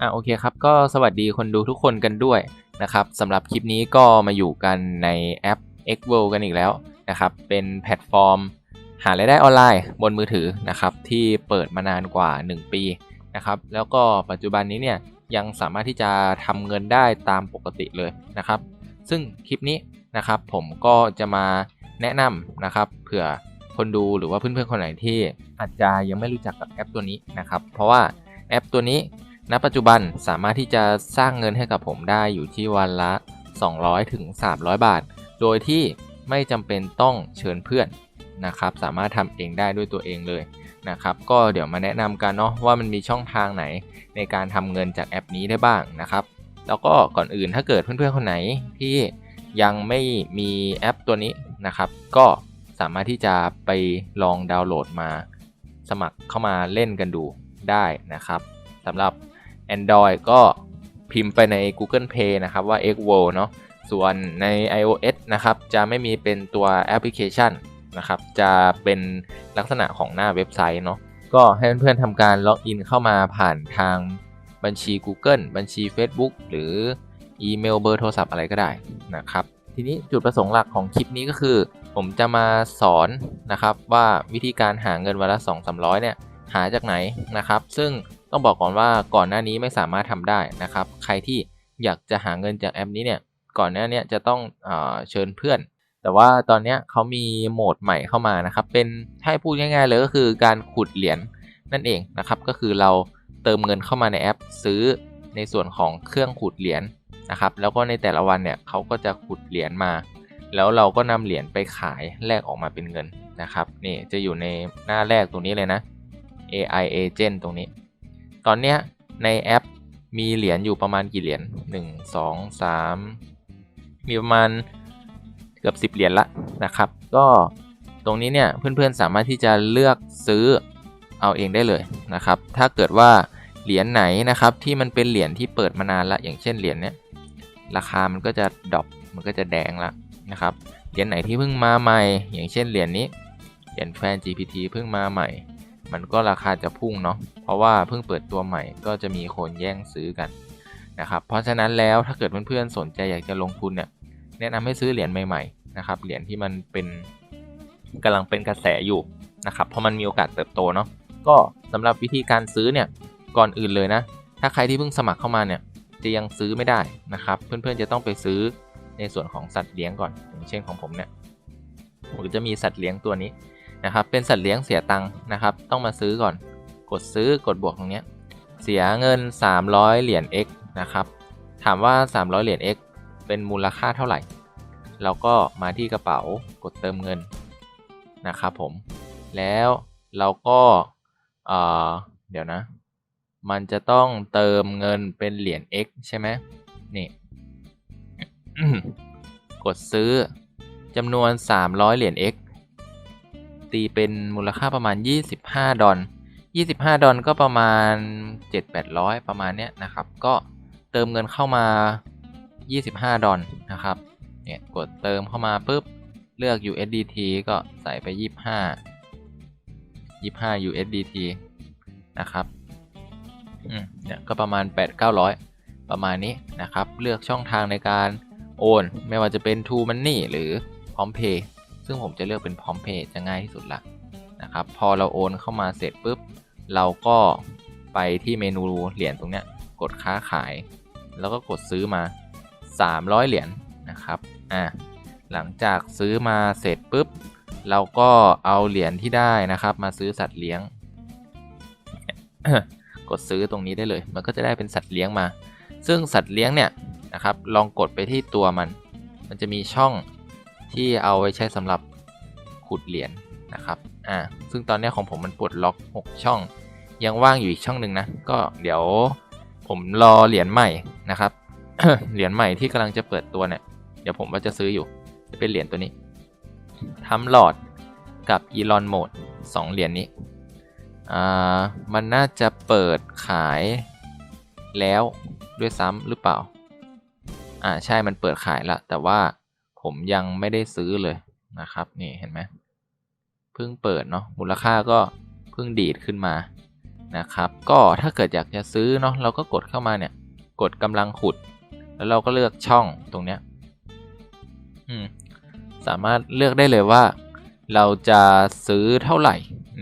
อะโอเคครับ ก็สวัสดีคนดูทุกคนกันด้วยนะครับสำหรับคลิปนี้ก็มาอยู่กันในแอป X World กันอีกแล้วนะครับ เป็นแพลตฟอร์ม หารายได้ออนไลน์บนมือถือนะครับ ที่เปิดมานานกว่า 1 ปีนะครับ แล้วก็ปัจจุบันนี้เนี่ยยังสามารถที่จะทำเงินได้ตามปกติเลยนะครับ ซึ่งคลิปนี้นะครับ ผมก็จะมาแนะนำนะครับเผื่อคนดูหรือว่าเพื่อนๆคนไหนที่อาจจะยังไม่รู้จักกับแอปตัวนี้นะครับ เพราะว่าแอปตัวนี้ ณปัจจุบันสามารถที่จะสร้างเงินให้กับผมได้อยู่ที่วันละ 200ถึง300 บาท โดยที่ไม่จำเป็นต้องเชิญเพื่อนนะครับ สามารถทำเองได้ด้วยตัวเองเลยนะครับ ก็เดี๋ยวมาแนะนำกันเนาะว่ามันมีช่องทางไหนในการทำเงินจากแอปนี้ได้บ้างนะครับ แล้วก็ก่อนอื่นถ้าเกิดเพื่อนๆคนไหนที่ยังไม่มีแอปตัวนี้นะครับ ก็สามารถที่จะไปลองดาวน์โหลดมา สมัครเข้ามาเล่นกันดูได้นะครับสำหรับ Android ก็พิมพ์ไปใน Google Play นะครับว่า X World เนาะส่วนใน iOS นะครับจะไม่มีเป็นตัวแอปพลิเคชันนะครับจะเป็นลักษณะของหน้าเว็บไซต์เนาะก็ให้เพื่อนๆทำการล็อกอินเข้ามาผ่านทางบัญชี Google บัญชี Facebook หรืออีเมลเบอร์โทรศัพท์อะไรก็ได้นะครับทีนี้จุดประสงค์หลักของคลิปนี้ก็คือ ผมจะมาสอนนะครับว่าวิธีการหาเงินวันละ 2 3 0 0เนี่ยหาจากไหนนะครับ ซึ่ง ต้องบอกก่อนว่าก่อนหน้านี้ไม่สามารถทำได้นะครับ ใครที่อยากจะหาเงินจากแอปนี้เนี่ยก่อนหน้านี้จะต้องเอเชิญเพื่อน แต่ว่าตอนนี้เขามีโหมดใหม่เข้ามานะครับเป็นให้พูดง่ายๆเลยก็คือการขุดเหรียญนั่นเองนะครับ ก็คือเราเติมเงินเข้ามาในแอป ซื้อในส่วนของเครื่องขุดเหรียญนะครับ แล้วก็ในแต่ละวันเนี่ยเขาก็จะขุดเหรียญมา แล้วเราก็นำเหรียญไปขายแลกออกมาเป็นเงินนะครับนี่จะอยู่ในหน้าแรกตรงนี้เลยนะ AI Agent ตรงนี้ ตอนเนี้ยในแอปมีเหรียญอยู่ประมาณกี่เหรียญ1 2 3มีประมาณเกือบ 10 เหรียญละนะครับ ก็ตรงนี้เนี่ยเพื่อนๆสามารถที่จะเลือกซื้อเอาเองได้เลยนะครับ ถ้าเกิดว่าเหรียญไหนนะครับที่มันเป็นเหรียญที่เปิดมานานละอย่างเช่นเหรียญเนี้ยราคามันก็จะดรอปมันก็จะแดงละนะครับเหรียญไหนที่เพิ่งมาใหม่ อย่างเช่นเหรียญนี้เหรียญแฟน GPT เพิ่งมาใหม่ มันก็ราคาจะพุ่งเนาะ เพราะว่าเพิ่งเปิดตัวใหม่ก็จะมีคนแย่งซื้อกันนะครับ เพราะฉะนั้นแล้วถ้าเกิดเพื่อนๆสนใจอยากจะลงทุนเนี่ยแนะนำให้ซื้อเหรียญใหม่ๆนะครับเหรียญที่มันเป็นกำลังเป็นกระแสอยู่นะครับเพราะมันมีโอกาสเติบโตเนาะก็สำหรับวิธีการซื้อเนี่ยก่อนอื่นเลยนะ ถ้าใครที่เพิ่งสมัครเข้ามาเนี่ยจะยังซื้อไม่ได้นะครับ เพื่อนๆจะต้องไปซื้อในส่วนของสัตว์เลี้ยงก่อนอย่างเช่นของผมเนี่ยผมจะมีสัตว์เลี้ยงตัวนี้นะครับเป็นสัตว์เลี้ยงเสียตังค์นะครับ ต้องมาซื้อก่อน กดซื้อกดบวกตรงนี้เสียเงิน 300 เหรียญ X นะครับ ถามว่า 300 เหรียญ X เป็นมูลค่าเท่าไหร่ เราก็มาที่กระเป๋ากดเติมเงินนะครับผม แล้วเราก็เเดี๋ยวนะ มันจะต้องเติมเงินเป็นเหรียญ X ใช่ไหมนี่ กดซื้อจำนวน 300 เหรียญ X ตีเป็นมูลค่าประมาณ 25 ดอล 25 ดอลก็ประมาณ 7-800 ประมาณเนี้ยนะครับ ก็เติมเงินเข้ามา 25 ดอลนะครับเนี่ยกดเติมเข้ามาปุ๊บเลือก USDT ก็ใส่ไป 25 25 USDT นะครับอืมเนี่ยก็ประมาณ 8-900 ประมาณนี้นะครับ เลือกช่องทางในการโอน ไม่ว่าจะเป็น True Money หรือ Prom Pay ซึ่งผมจะเลือกเป็น Prom Pay จะง่ายที่สุดละนะครับ พอเราโอนเข้ามาเสร็จปุ๊บ เราก็ไปที่เมนูเหรียญตรงเนี้ยกดค้าขาย แล้วก็กดซื้อมา 300 เหรียญนนะครับอ่าหลังจากซื้อมาเสร็จปุ๊บ เราก็เอาเหรียญที่ได้นะครับ มาซื้อสัตว์เลี้ยง กดซื้อตรงนี้ได้เลย มันก็จะได้เป็นสัตว์เลี้ยงมา ซึ่งสัตว์เลี้ยงเนี่ยนะครับ ลองกดไปที่ตัวมัน มันจะมีช่องที่เอาไว้ใช้สำหรับขุดเหรียญนะครับ อ่าซึ่งตอนนี้ของผมมันปลดล็อก 6 ช่อง ยังว่างอยู่อีกช่องหนึ่งนะ ก็เดี๋ยวผมรอเหรียญใหม่นะครับ เหรียญใหม่ที่กำลังจะเปิดตัวเนี่ย เดี๋ยวผมว่าจะซื้ออยู่ จะเป็นเหรียญตัวนี้ทำหลอดกับอีลอนโหมด2เหรียญนี้ อ่า มันน่าจะเปิดขายแล้วด้วยซ้ำหรือเปล่า อ่า ใช่มันเปิดขายละ แต่ว่าผมยังไม่ได้ซื้อเลยนะครับ นี่เห็นไหม เพิ่งเปิดเนาะมูลค่าก็เพิ่งดีดขึ้นมานะครับ ก็ถ้าเกิดอยากจะซื้อเนาะเราก็กดเข้ามาเนี่ย กดกำลังขุด แล้วเราก็เลือกช่องตรงเนี้ยอืมสามารถเลือกได้เลยว่า เราจะซื้อเท่าไหร่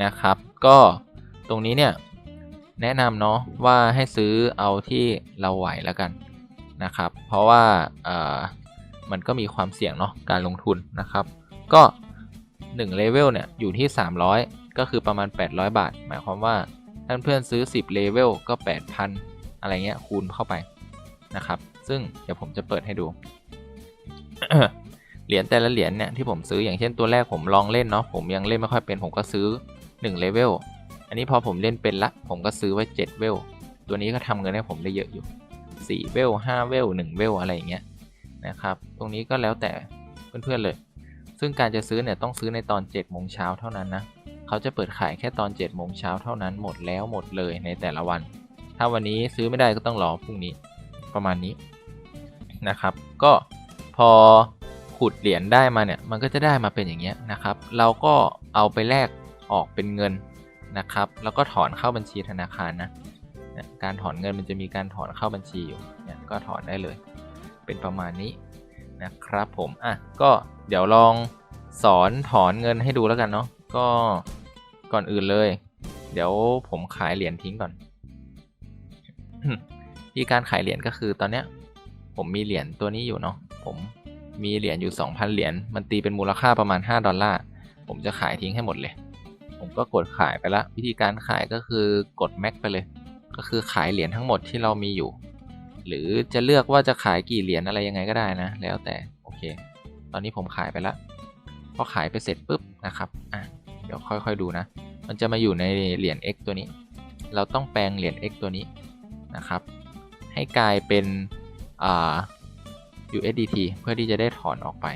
นะครับ ก็ตรงนี้เนี่ยแนะนำเนาะว่าให้ซื้อเอาที่เราไหวแล้วกันนะครับ เพราะว่ามันก็มีความเสี่ยงเนาะการลงทุนนะครับ ก็ 1เลเวลเนี่ยอยู่ที่ 300 ก็คือประมาณ 800 บาท หมายความว่าท่านเพื่อนซื้อ 10เลเวลก็ 8,000 อะไรเงี้ยคูณเข้าไปนะครับ ซึ่งเดี๋ยวผมจะเปิดให้ดู เหรียญแต่ละเหรียญเนี่ยที่ผมซื้ออย่างเช่นตัวแรกผมลองเล่นเนาะผมยังเล่นไม่ค่อยเป็นผมก็ซื้อ1เลเวลอันนี้พอผมเล่นเป็นละ ผมก็ซื้อไว้7เวลตัวนี้ก็ทำเงินให้ผมได้เยอะอยู่4เวล5เวล1เวลอะไรอย่างเงี้ยนะครับ ตรงนี้ก็แล้วแต่เพื่อนๆเลย ซึ่งการจะซื้อเนี่ยต้องซื้อในตอน7โมงเช้าเท่านั้นนะเขาจะเปิดขายแค่ตอน7โมงเช้าเท่านั้นหมดแล้วหมดเลยในแต่ละวัน ถ้าวันนี้ซื้อไม่ได้ก็ต้องรอพรุ่งนี้ประมาณนี้นะครับ ก็พอขุดเหรียญได้มาเนี่ยมันก็จะได้มาเป็นอย่างเงี้ยนะครับ เราก็เอาไปแลกออกเป็นเงินนะครับ แล้วก็ถอนเข้าบัญชีธนาคารนะการถอนเงินมันจะมีการถอนเข้าบัญชีอยู่เนี่ยก็ถอนได้เลย เป็นประมาณนี้นะครับผมอะก็ เดี๋ยวลองสอนถอนเงินให้ดูแล้วกันเนาะก็ก่อนอื่นเลย เดี๋ยวผมขายเหรียญทิ้งก่อนที่การขายเหรียญก็คือตอนเนี้ย ผมมีเหรียญตัวนี้อยู่เนาะผมมีเหรียญอยู่ 2,000 เหรียญมันตีเป็นมูลค่าประมาณ 5 ดอลลาร์ผมจะขายทิ้งให้หมดเลย ผมก็กดขายไปละ วิธีการขายก็คือกดแม็กไปเลย ก็คือขายเหรียญทั้งหมดที่เรามีอยู่ หรือจะเลือกว่าจะขายกี่เหรียญอะไรยังไงก็ได้นะ แล้วแต่โอเค ตอนนี้ผมขายไปละพอขายไปเสร็จปุ๊บนะครับอะเดี๋ยวค่อยๆดูนะ มันจะมาอยู่ในเหรียญ X ตัวนี้ เราต้องแปลงเหรียญ X ตัวนี้นะครับ ให้กลายเป็นอ่า USDT เพื่อที่จะได้ถอนออกไป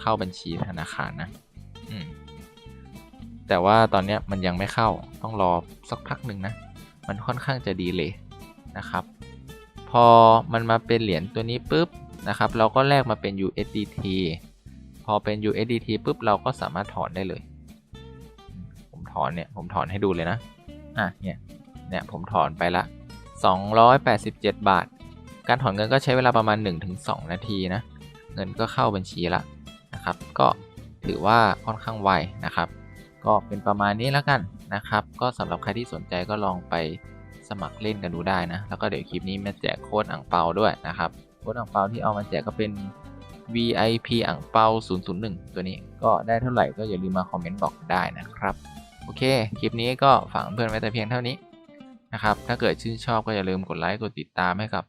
เข้าบัญชีธนาคารนะอืมแต่ว่าตอนนี้มันยังไม่เข้าต้องรอสักพักหนึ่งนะ มันค่อนข้างจะดีเลยนะครับ พอมันมาเป็นเหรียญตัวนี้ปุ๊บ นะครับ เราก็แลกมาเป็น USDT พอเป็น USDT ปุ๊บเราก็สามารถถอนได้เลย ผมถอนเนี่ยผมถอนให้ดูเลยนะ อะเนี่ยเนี่ยผมถอนไปละ 287 บาท การถอนเงินก็ใช้เวลาประมาณ 1-2 นาทีนะ เงินก็เข้าบัญชีละนะครับ ก็ถือว่าค่อนข้างไวนะครับ ก็เป็นประมาณนี้แล้วกันนะครับ ก็สำหรับใครที่สนใจก็ลองไปสมัครเล่นกันดูได้นะ แล้วก็เดี๋ยวคลิปนี้มาแจกโค้ดอ่างเปาด้วยนะครับ โค้ดอ่างเปาที่เอามาแจกก็เป็น VIP อ่างเปา001 ตัวนี้ก็ได้เท่าไหร่ก็อย่าลืมมาคอมเมนต์บอกได้นะครับ โอเค คลิปนี้ก็ฝากเพื่อนไว้แต่เพียงเท่านี้นะครับ ถ้าเกิดชื่นชอบก็อย่าลืมกดไลค์กดติดตามให้กับ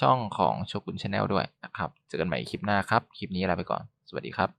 ช่องของโชกุนชาแนลด้วยนะครับ เจอกันใหม่คลิปหน้าครับ คลิปนี้ลาไปก่อน สวัสดีครับ